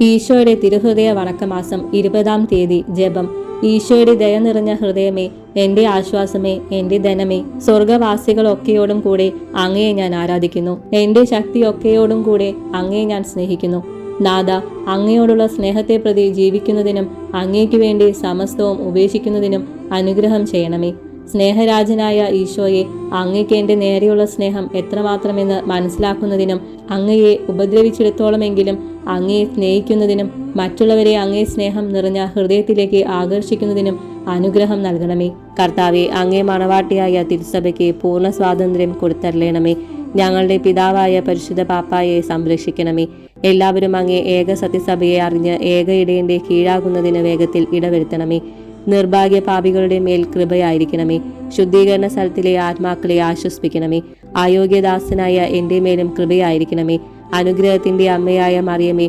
ഈശോയുടെ തിരുഹൃദയ വണക്കമാസം ഇരുപതാം തീയതി ജപം. ഈശോയുടെ ദയ നിറഞ്ഞ ഹൃദയമേ എന്റെ ആശ്വാസമേ എന്റെ ധനമേ സ്വർഗവാസികളൊക്കെയോടും കൂടെ അങ്ങയെ ഞാൻ ആരാധിക്കുന്നു. എന്റെ ശക്തിയൊക്കെയോടും കൂടെ അങ്ങയെ ഞാൻ സ്നേഹിക്കുന്നു. നാഥ അങ്ങയോടുള്ള സ്നേഹത്തെ പ്രതി ജീവിക്കുന്നതിനും അങ്ങേക്ക് വേണ്ടി സമസ്തവും ഉപേക്ഷിക്കുന്നതിനും അനുഗ്രഹം ചെയ്യണമേ. സ്നേഹരാജനായ ഈശോയെ അങ്ങയ്ക്ക് എന്റെ നേരെയുള്ള സ്നേഹം എത്രമാത്രമെന്ന് മനസ്സിലാക്കുന്നതിനും അങ്ങയെ ഉപദ്രവിച്ചിടത്തോളമെങ്കിലും അങ്ങയെ സ്നേഹിക്കുന്നതിനും മറ്റുള്ളവരെ അങ്ങേ സ്നേഹം നിറഞ്ഞ ഹൃദയത്തിലേക്ക് ആകർഷിക്കുന്നതിനും അനുഗ്രഹം നൽകണമേ. കർത്താവെ അങ്ങേ മണവാട്ടിയായ തിരുസഭയ്ക്ക് പൂർണ സ്വാതന്ത്ര്യം കൊടുത്തരളയണമേ ഞങ്ങളുടെ പിതാവായ പരിശുദ്ധ പാപ്പായെ സംരക്ഷിക്കണമേ. എല്ലാവരും അങ്ങേ ഏക സത്യസഭയെ അറിഞ്ഞ് ഏക ഇടയന്റെ കീഴാകുന്നതിന് വേഗത്തിൽ ഇടവരുത്തണമേ. നിർഭാഗ്യ പാപികളുടെ മേൽ കൃപയായിരിക്കണമേ. ശുദ്ധീകരണ സ്ഥലത്തിലെ ആത്മാക്കളെ ആശ്വസിപ്പിക്കണമേ. അയോഗ്യദാസനായ എന്റെ മേലും കൃപയായിരിക്കണമേ. അനുഗ്രഹത്തിന്റെ അമ്മയായ മറിയമേ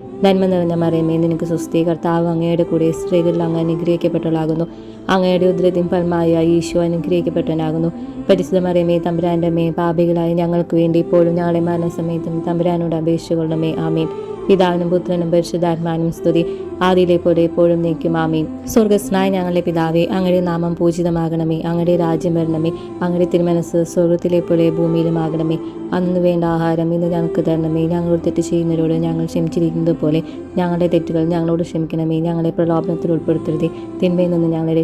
നന്മ നിറഞ്ഞ മറിയമേ നിനക്ക് സ്വസ്തി കർത്താവ് അങ്ങയുടെ കൂടെ സ്ത്രീകളിൽ അങ്ങ് അനുഗ്രഹിക്കപ്പെട്ടവളാകുന്നു. അങ്ങയുടെ ഉദ്രതിൻ ഫലമായ ഈശോ അനുഗ്രഹിക്കപ്പെട്ടവനാകുന്നു. പരിശുദ്ധ മറിയമേ തമ്പുരാന്റെ മേ പാപികളായി ഞങ്ങൾക്ക് വേണ്ടി ഇപ്പോഴും ഞങ്ങളെ മരണസമയത്തും തമ്പുരാനോട് അപേക്ഷിച്ചുകൊള്ളണമേ ആമീൻ. പിതാവിനും പുത്രനും പരിശുദ്ധാത്മാനും സ്തുതി. ആദിയിലെ പോലെ എപ്പോഴും നീക്കും ആമീൻ. സ്വർഗസ്നായ ഞങ്ങളുടെ പിതാവേ അങ്ങയുടെ നാമം പൂജിതമാകണമേ. അങ്ങയുടെ രാജ്യം വരണമേ. അങ്ങയുടെ തിരുമനസ് സ്വർഗത്തിലെ പോലെ ഭൂമിയിലുമാകണമേ അന്ന് വേണ്ട ആഹാരം ഇന്ന് ഞങ്ങൾക്ക് തരണമേ. ഞങ്ങളോട് തെറ്റ് ചെയ്യുന്നവരോട് ഞങ്ങൾ ക്ഷമിച്ചിരിക്കുന്നത് പോലെ ഞങ്ങളുടെ തെറ്റുകൾ ഞങ്ങളോട് ക്ഷമിക്കണമേ. ഞങ്ങളെ പ്രലോഭനത്തിൽ ഉൾപ്പെടുത്തരുതേ. തിന്മയിൽ നിന്ന് ഞങ്ങളെ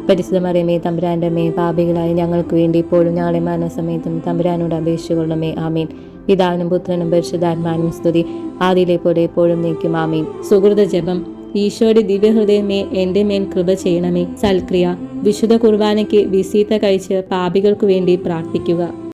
പരിശുദ്ധ മറിയമേ തമ്പുരാന്റെ മേ പാപികളായി ഞങ്ങൾക്ക് വേണ്ടി ഇപ്പോഴും ഞങ്ങളെ മരണസമയത്തും തമ്പുരാനോട് അപേക്ഷിച്ചുകൊള്ളണമേ. ആമീൻ. പിതാവിനും പുത്രനും പരിശുദ്ധാത്മാനും സ്തുതി. ആദിയിലെ പോലെ എപ്പോഴും നീക്കും ആമീൻ. സുഹൃത ജപം. ഈശോയുടെ ദിവ്യഹൃദയമേ എന്റെ മേൽ കൃപ ചെയ്യണമേ. സൽക്രിയ. വിശുദ്ധ കുർബാനയ്ക്ക് വിസീത കഴിച്ച് പാപികൾക്കു വേണ്ടി പ്രാർത്ഥിക്കുക.